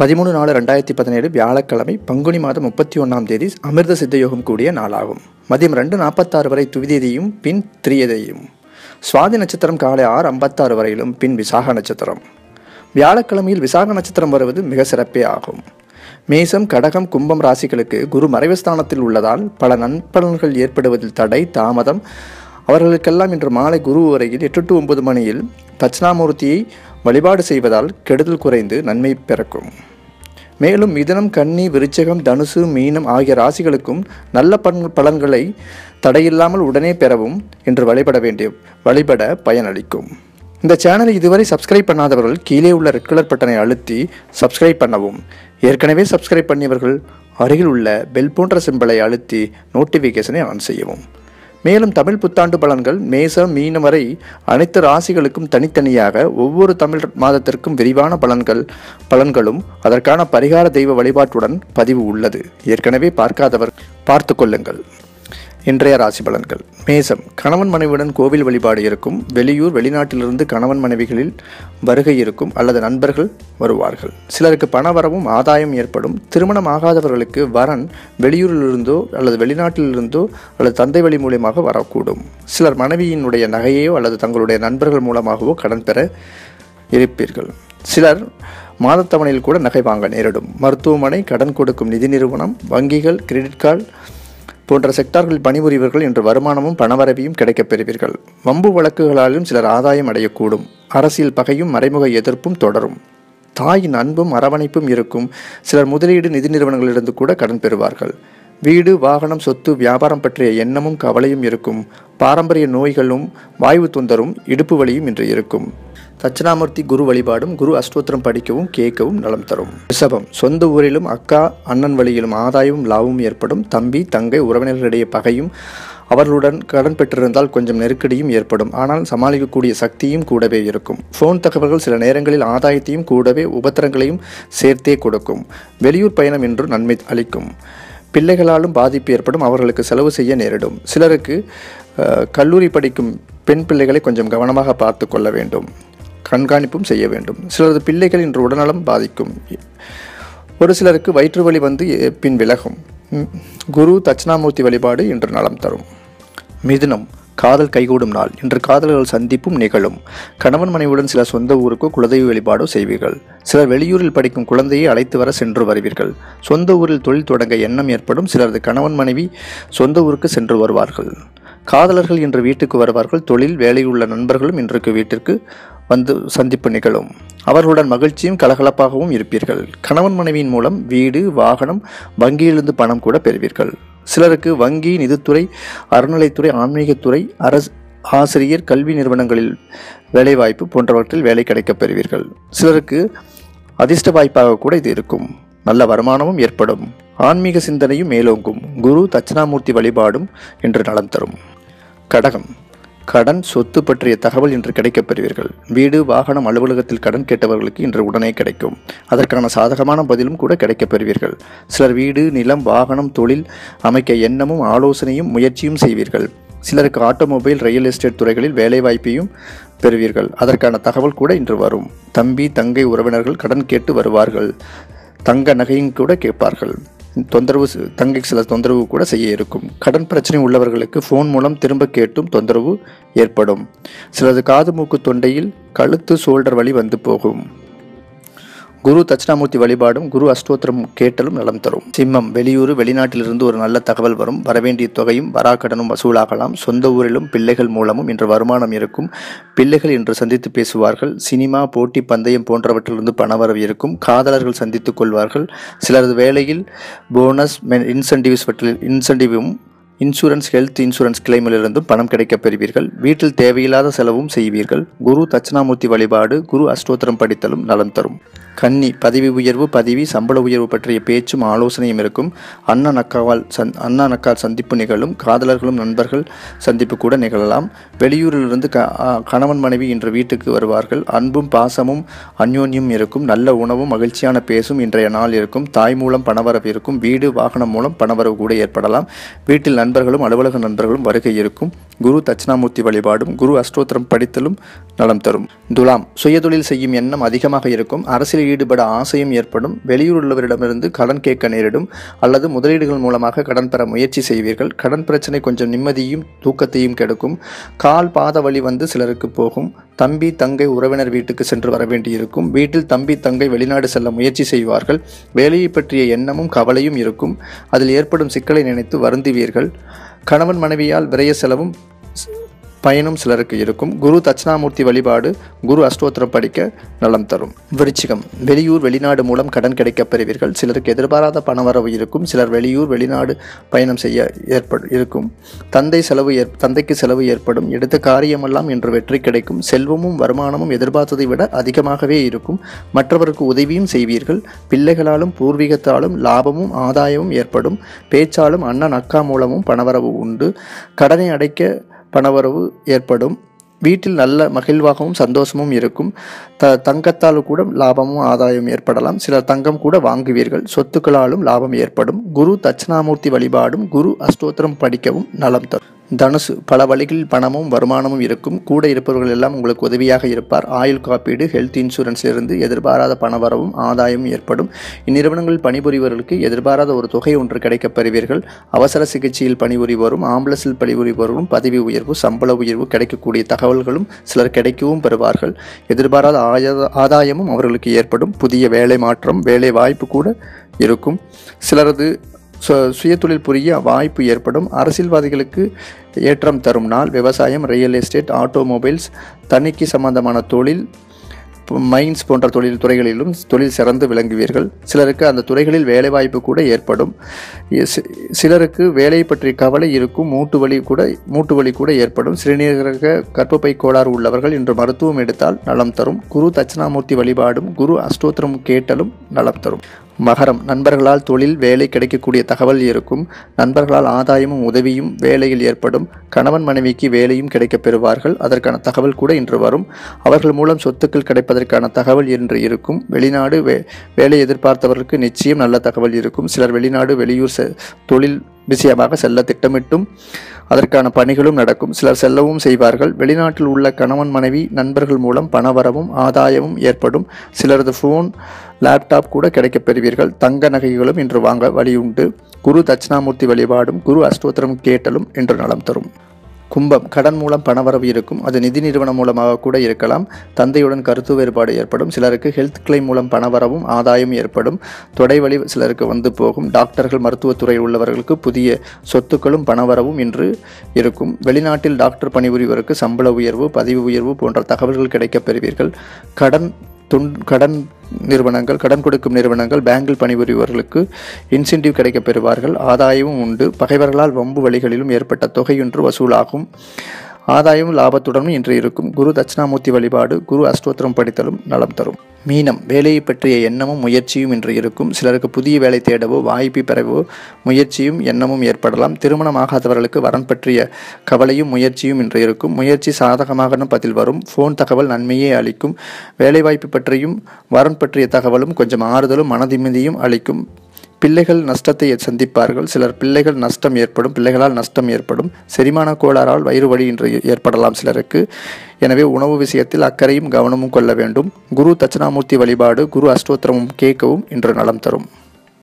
பதிமூணு நாலு ரெண்டாயிரத்தி பதினேழு வியாழக்கிழமை பங்குனி மாதம் முப்பத்தி ஒன்றாம் தேதி அமிர்த சித்தயோகம் கூடிய நாளாகும். மதியம் ரெண்டு நாற்பத்தாறு வரை துவிதியதையும் பின் திரியதையும் சுவாதி நட்சத்திரம் காலை ஆறு ஐம்பத்தாறு வரையிலும் பின் விசாக நட்சத்திரம். வியாழக்கிழமையில் விசாக நட்சத்திரம் வருவது மிக சிறப்பே ஆகும். மேசம் கடகம் கும்பம் ராசிகளுக்கு குரு மறைவுஸ்தானத்தில் உள்ளதால் பல நண்பலன்கள் ஏற்படுவதில் தடை தாமதம். அவர்களுக்கெல்லாம் இன்று மாலை குரு வரையில் எட்டு டு ஒன்பது மணியில் தட்சிணாமூர்த்தியை வழிபாடு செய்வதால் கெடுதல் குறைந்து நன்மை பிறக்கும். மேலும் மிதனம் கன்னி விருச்சகம் தனுசு மீனம் ஆகிய ராசிகளுக்கும் நல்ல பன் பலன்களை தடையில்லாமல் உடனே பெறவும் என்று வழிபட வேண்டிய வழிபட பயனளிக்கும். இந்த சேனலை இதுவரை சப்ஸ்கிரைப் பண்ணாதவர்கள் கீழே உள்ள ரெட் கலர் பட்டனை அழுத்தி சப்ஸ்கிரைப் பண்ணவும். ஏற்கனவே சப்ஸ்கிரைப் பண்ணியவர்கள் அருகில் உள்ள பெல் போன்ற சிம்பலை அழுத்தி நோட்டிஃபிகேஷனை ஆன் செய்யவும். மேலும் தமிழ் புத்தாண்டு பலன்கள் மேச மீனம் வரை அனைத்து ராசிகளுக்கும் தனித்தனியாக ஒவ்வொரு தமிழ் மாதத்திற்கும் விரிவான பலன்கள் பலன்களும் அதற்கான பரிகார தெய்வ வழிபாட்டுடன் பதிவு உள்ளது. ஏற்கனவே பார்க்காதவர் பார்த்து கொள்ளுங்கள். இன்றைய ராசி பலன்கள். மேசம். கணவன் மனைவியுடன் கோவில் வழிபாடு இருக்கும். வெளியூர் வெளிநாட்டிலிருந்து கணவன் மனைவிகளில் வருகை இருக்கும் அல்லது நண்பர்கள் வருவார்கள். சிலருக்கு பண வரவும் ஆதாயம் ஏற்படும். திருமணம் ஆகாதவர்களுக்கு வரன் வெளியூரிலிருந்தோ அல்லது வெளிநாட்டிலிருந்தோ அல்லது தந்தை வழி மூலியமாக வரக்கூடும். சிலர் மனைவியினுடைய நகையோ அல்லது தங்களுடைய நண்பர்கள் மூலமாகவோ கடன் பெற இருப்பீர்கள். சிலர் மாதத்தவணையில் கூட நகை வாங்க நேரிடும். மருத்துவமனை கடன் கொடுக்கும் நிதி நிறுவனம் வங்கிகள் கிரெடிட் கார்டு போன்ற செக்டார்களில் பணிபுரிவர்கள் இன்று வருமானமும் பணவரவியும் கிடைக்கப் பெறுவீர்கள். வம்பு வழக்குகளாலும் சிலர் ஆதாயம் அடையக்கூடும். அரசியல் பகையும் மறைமுக எதிர்ப்பும் தொடரும். தாயின் அன்பும் அரவணைப்பும் இருக்கும். சிலர் முதலீடு நிதி நிறுவனங்களிலிருந்து கூட கடன் பெறுவார்கள். வீடு வாகனம் சொத்து வியாபாரம் பற்றிய எண்ணமும் கவலையும் இருக்கும். பாரம்பரிய நோய்களும் வாய்வு தொந்தரும் இடுப்பு வலியும் இன்று இருக்கும். தட்சிணாமூர்த்தி குரு வழிபாடும் குரு அஷ்டோத்திரம் படிக்கவும் கேட்கவும் நலம் தரும். ரிஷபம் சொந்த ஊரிலும் அக்கா அண்ணன் வழியிலும் ஆதாயமும் லாபமும் ஏற்படும். தம்பி தங்கை உறவினர்களிடையே பகையும் அவர்களுடன் கடன் பெற்றிருந்தால் கொஞ்சம் நெருக்கடியும் ஏற்படும். ஆனால் சமாளிக்கக்கூடிய சக்தியும் கூடவே இருக்கும். ஃபோன் தகவல்கள் சில நேரங்களில் ஆதாயத்தையும் கூடவே உபத்திரங்களையும் சேர்த்தே கொடுக்கும். வெளியூர் பயணம் என்று நன்மை அளிக்கும். பிள்ளைகளாலும் பாதிப்பு ஏற்படும் அவர்களுக்கு செலவு செய்ய நேரிடும். சிலருக்கு கல்லூரி படிக்கும் பெண் பிள்ளைகளை கொஞ்சம் கவனமாக பார்த்து கொள்ள வேண்டும். கண்காணிப்பும் செய்ய வேண்டும். சிலரது பிள்ளைகள் இன்று உடல்நலம் பாதிக்கும். ஒரு சிலருக்கு வயிற்று வலி வந்து பின் விலகும். குரு தட்சிணாமூர்த்தி வழிபாடு இன்று நலம் தரும். மிதுனம் காதல் கைகூடும் நாள். இன்று காதலர்கள் சந்திப்பும் நிகழும். கணவன் மனைவியுடன் சில சொந்த ஊருக்கோ குலதெய்வ வழிபாடோ செய்வீர்கள். சிலர் வெளியூரில் படிக்கும் குழந்தையை அழைத்து வர சென்று வருவீர்கள். சொந்த ஊரில் தொழில் தொடங்க எண்ணம் ஏற்படும். சிலரது கணவன் மனைவி சொந்த ஊருக்கு சென்று வருவார்கள். காதலர்கள் இன்று வீட்டுக்கு வருவார்கள். தொழில் வேலையுள்ள நண்பர்களும் இன்றைக்கு வீட்டிற்கு வந்து சந்திப்பு நிகழும். அவர்களுடன் மகிழ்ச்சியும் கலகலப்பாகவும் இருப்பீர்கள். கணவன் மனைவியின் மூலம் வீடு வாகனம் வங்கியிலிருந்து பணம் கூட பெறுவீர்கள். சிலருக்கு வங்கி நிதித்துறை அறநிலைத்துறை ஆன்மீகத்துறை அரசு ஆசிரியர் கல்வி நிறுவனங்களில் வேலைவாய்ப்பு போன்றவற்றில் வேலை கிடைக்கப் பெறுவீர்கள். சிலருக்கு அதிர்ஷ்ட வாய்ப்பாக கூட இது இருக்கும். நல்ல வருமானமும் ஏற்படும். ஆன்மீக சிந்தனையும் மேலோங்கும். குரு தட்சிணாமூர்த்தி வழிபாடும் என்று நலம் தரும். கடகம். கடன் சொத்து பற்றிய தகவல் இன்று கிடைக்கப் பெறுவீர்கள். வீடு வாகனம் அலுவலகத்தில் கடன் கேட்டவர்களுக்கு இன்று உடனே கிடைக்கும். அதற்கான சாதகமான பதிலும் கூட கிடைக்கப் பெறுவீர்கள். சிலர் வீடு நிலம் வாகனம் தொழில் அமைக்க எண்ணமும் ஆலோசனையும் முயற்சியும் செய்வீர்கள். சிலருக்கு ஆட்டோமொபைல் ரியல் எஸ்டேட் துறைகளில் வேலைவாய்ப்பையும் பெறுவீர்கள். அதற்கான தகவல் கூட இன்று வரும். தம்பி தங்கை உறவினர்கள் கடன் கேட்டு வருவார்கள். தங்க நகையும் கூட கேட்பார்கள். தொந்தரவு தங்கைக்கு சில தொந்தரவு கூட செய்ய இருக்கும். கடன் பிரச்சனை உள்ளவர்களுக்கு ஃபோன் மூலம் திரும்ப கேட்டும் தொந்தரவு ஏற்படும். சிலது காது மூக்கு தொண்டையில் கழுத்து ஷோல்டர் வலி வந்து போகும். குரு தட்சிணாமூர்த்தி வழிபாடும் குரு அஷ்டோத்திரம் கேட்டலும் நலம் தரும். சிம்மம் வெளியூர் வெளிநாட்டிலிருந்து ஒரு நல்ல தகவல் வரும். வரவேண்டிய தொகையும் வராக்கடனும் வசூலாகலாம். சொந்த ஊரிலும் பிள்ளைகள் மூலமும் இன்று வருமானம் இருக்கும். பிள்ளைகள் இன்று சந்தித்து பேசுவார்கள். சினிமா போட்டி பந்தயம் போன்றவற்றிலிருந்து பணவரவு இருக்கும். காதலர்கள் சந்தித்துக் கொள்வார்கள். சிலரது வேலையில் போனஸ் இன்சென்டிவ்ஸ் இன்சென்டிவும் இன்சூரன்ஸ் ஹெல்த் இன்சூரன்ஸ் கிளைமிலிருந்தும் பணம் கிடைக்கப் பெறுவீர்கள். வீட்டில் தேவையில்லாத செலவும் செய்வீர்கள். குரு தட்சிணாமூர்த்தி வழிபாடு குரு அஷ்டோத்திரம் படித்தலும் நலம் தரும். கன்னி பதவி உயர்வு பதவி சம்பள உயர்வு பற்றிய பேச்சும் ஆலோசனையும் இருக்கும். அண்ணன் அக்காவால் சந் அண்ணன் அக்கால் சந்திப்பு நிகழும். காதலர்களும் நண்பர்கள் சந்திப்பு கூட நிகழலாம். வெளியூரிலிருந்து க கணவன் மனைவி இன்று வீட்டுக்கு வருவார்கள். அன்பும் பாசமும் அந்யோன்யம் இருக்கும். நல்ல உணவும் மகிழ்ச்சியான பேசும் இன்றைய நாள் இருக்கும். தாய் மூலம் பணவரவு இருக்கும். வீடு வாகனம் மூலம் பணவரவு கூட ஏற்படலாம். வீட்டில் நண்பர்களும் அலுவலக நண்பர்களும் வருகை இருக்கும். குரு தட்சிணாமூர்த்தி வழிபாடும் குரு அஷ்டோத்திரம் படித்தலும் நலம் தரும். துலாம் சுயதொழில் செய்யும் எண்ணம் அதிகமாக இருக்கும். அரசியல் ஈடுபட ஆசையும் ஏற்படும். வெளியூர் உள்ளவரிடமிருந்து கடன் கேட்க நேரிடும். அல்லது முதலீடுகள் மூலமாக கடன் பெற முயற்சி செய்வீர்கள். கடன் பிரச்சனை கொஞ்சம் நிம்மதியும் தூக்கத்தையும் கெடுக்கும். கால் பாத வழி வந்து சிலருக்கு போகும். தம்பி தங்கை உறவினர் வீட்டுக்கு சென்று வர வேண்டியிருக்கும். வீட்டில் தம்பி தங்கை வெளிநாடு செல்ல முயற்சி செய்வார்கள். வேலையை பற்றிய எண்ணமும் கவலையும் இருக்கும். அதில் ஏற்படும் சிக்கலை நினைத்து வருந்துவீர்கள். கணவன் மனைவியால் விரைய செலவும் பயனும் சிலருக்கு இருக்கும். குரு தட்சிணாமூர்த்தி வழிபாடு குரு அஷ்டோத்திரம் படிக்க நலம் தரும். விருச்சிகம். வெளியூர் வெளிநாடு மூலம் கடன் கிடைக்கப் பெறுவீர்கள். சிலருக்கு எதிர்பாராத பணவரவு இருக்கும். சிலர் வெளியூர் வெளிநாடு பயணம் செய்ய ஏற்படும் இருக்கும். தந்தை செலவு ஏற் தந்தைக்கு செலவு ஏற்படும். எடுத்த காரியமெல்லாம் இன்று வெற்றி கிடைக்கும். செல்வமும் வருமானமும் எதிர்பார்த்ததை விட அதிகமாகவே இருக்கும். மற்றவருக்கு உதவியும் செய்வீர்கள். பிள்ளைகளாலும் பூர்வீகத்தாலும் லாபமும் ஆதாயமும் ஏற்படும். பேச்சாலும் அண்ணன் அக்கா மூலமும் பணவரவு உண்டு. கடனை அடைக்க பணவரவு ஏற்படும். வீட்டில் நல்ல மகிழ்வாகவும் சந்தோஷமும் இருக்கும். த தங்கத்தால் கூட லாபமும் ஆதாயம் ஏற்படலாம். சிலர் தங்கம் கூட வாங்குவீர்கள். சொத்துக்களாலும் லாபம் ஏற்படும். குரு தட்சிணாமூர்த்தி வழிபாடும் குரு அஷ்டோத்திரம் படிக்கவும் நலம் தரும். தனுசு பல வழிகளில் பணமும் வருமானமும் இருக்கும். கூட இருப்பவர்கள் எல்லாம் உங்களுக்கு உதவியாக இருப்பார். ஆயுள் காப்பீடு ஹெல்த் இன்சூரன்ஸ் இருந்து எதிர்பாராத பணவரவும் ஆதாயமும் ஏற்படும். இந்நிறுவனங்களில் பணிபுரிவர்களுக்கு எதிர்பாராத ஒரு தொகை ஒன்று கிடைக்கப் பெறுவீர்கள். அவசர சிகிச்சையில் பணிபுரிவோரும் ஆம்புலன்ஸில் பணிபுரிவோரும் பதவி உயர்வு சம்பள உயர்வு கிடைக்கக்கூடிய தகவல்களும் சிலர் கிடைக்கவும் பெறுவார்கள். எதிர்பாராத ஆதாயமும் அவர்களுக்கு ஏற்படும். புதிய வேலை மாற்றம் வேலை வாய்ப்பு கூட இருக்கும். சிலரது சு- சுயதொழில் புரிய வாய்ப்பு ஏற்படும். அரசியல்வாதிகளுக்கு ஏற்றம் தரும் நாள் விவசாயம் ரியல் எஸ்டேட் ஆட்டோமொபைல்ஸ் தணிக்கை சம்பந்தமான தொழில் மைன்ஸ் போன்ற தொழில் துறைகளிலும் தொழில் சிறந்து விளங்குவீர்கள். சிலருக்கு அந்த துறைகளில் வேலைவாய்ப்பு கூட ஏற்படும். சிலருக்கு வேலை பற்றி கவலை இருக்கும் மூட்டு வலி கூட மூட்டு வலி கூட ஏற்படும். சிறுநீரக கற்பப்பை கோளாறு உள்ளவர்கள் இன்று மருத்துவம் எடுத்தால் நலம் தரும். குரு தட்சிணாமூர்த்தி வழிபாடும் குரு அஷ்டோத்திரம் கேட்டலும் நலம் தரும். மகரம். நண்பர்களால் தொழில் வேலை கிடைக்கக்கூடிய தகவல் இருக்கும். நண்பர்களால் ஆதாயமும் உதவியும் வேலையில் ஏற்படும். கணவன் மனைவிக்கு வேலையும் கிடைக்கப் பெறுவார்கள். அதற்கான தகவல் கூட இன்று வரும். அவர்கள் மூலம் சொத்துக்கள் கிடைப்பதற்கான தகவல் இன்று இருக்கும். வெளிநாடு வே வேலை எதிர்பார்த்தவர்களுக்கு நிச்சயம் நல்ல தகவல் இருக்கும். சிலர் வெளிநாடு வெளியூர் செ- தொழில் விஷயமாக செல்ல திட்டமிட்டும். அதற்கான பணிகளும் நடக்கும். சிலர் செல்லவும் செய்வார்கள். வெளிநாட்டில் உள்ள கணவன் மனைவி நண்பர்கள் மூலம் பணவரவும் ஆதாயமும் ஏற்படும். சிலரது ஃபோன் லேப்டாப் கூட கிடைக்கப் பெறுவீர்கள். தங்க நகைகளும் இன்று வாங்க வழியுண்டு. குரு தட்சிணாமூர்த்தி வழிபாடும் குரு அஷ்டோத்திரம் கேட்டலும் இன்று நலம் தரும். கும்பம் கடன் மூலம் பணவரவு இருக்கும். அது நிதி நிறுவனம் மூலமாக கூட இருக்கலாம். தந்தையுடன் கருத்து வேறுபாடு ஏற்படும். சிலருக்கு ஹெல்த் கிளைம் மூலம் பணவரவும் ஆதாயம் ஏற்படும். தொடைவழி சிலருக்கு வந்து போகும். டாக்டர்கள் மருத்துவத்துறையில் உள்ளவர்களுக்கு புதிய சொத்துக்களும் பணவரவும் இன்று இருக்கும். வெளிநாட்டில் டாக்டர் பணிபுரிவருக்கு சம்பள உயர்வு பதவி உயர்வு போன்ற தகவல்கள் கிடைக்கப் பெறுவீர்கள். கடன் துன் கடன் நிறுவனங்கள் கடன் கொடுக்கும் நிறுவனங்கள் பேங்கில் பணிபுரிபவர்களுக்கு இன்சென்டிவ் கிடைக்கப் பெறுவார்கள் ஆதாயமும் உண்டு. பகைவர்களால் வம்பு வழிகளிலும் ஏற்பட்ட தொகையொன்று வசூலாகும். ஆதாயமும் லாபத்துடனும் இன்று இருக்கும் குரு தட்சிணாமூர்த்தி வழிபாடு குரு அஷ்டோத்திரம் படித்தலும் நலம் தரும். மீனம் வேலையை பற்றிய எண்ணமும் முயற்சியும் இன்று இருக்கும். சிலருக்கு புதிய வேலை தேடவோ வாய்ப்பு பெறவோ முயற்சியும் எண்ணமும் ஏற்படலாம். திருமணமாகாதவர்களுக்கு வரன் பற்றிய கவலையும் முயற்சியும் இன்று இருக்கும். முயற்சி சாதகமாக பதில் வரும். ஃபோன் தகவல் நன்மையே அளிக்கும். வேலைவாய்ப்பு பற்றியும் வரன் பற்றிய தகவலும் கொஞ்சம் ஆறுதலும் மனதிமிதியும் அளிக்கும். பிள்ளைகள் நஷ்டத்தை சந்திப்பார்கள். சிலர் பிள்ளைகள் நஷ்டம் ஏற்படும் பிள்ளைகளால் நஷ்டம் ஏற்படும். செரிமான கோளாறால் வயிறு வலி இன்று ஏற்படலாம் சிலருக்கு. எனவே உணவு விஷயத்தில் அக்கறையும் கவனமும் கொள்ள வேண்டும். குரு தட்சிணாமூர்த்தி வழிபாடு குரு அஷ்டோத்திரமும் கேட்கவும் இன்று நலம் தரும்.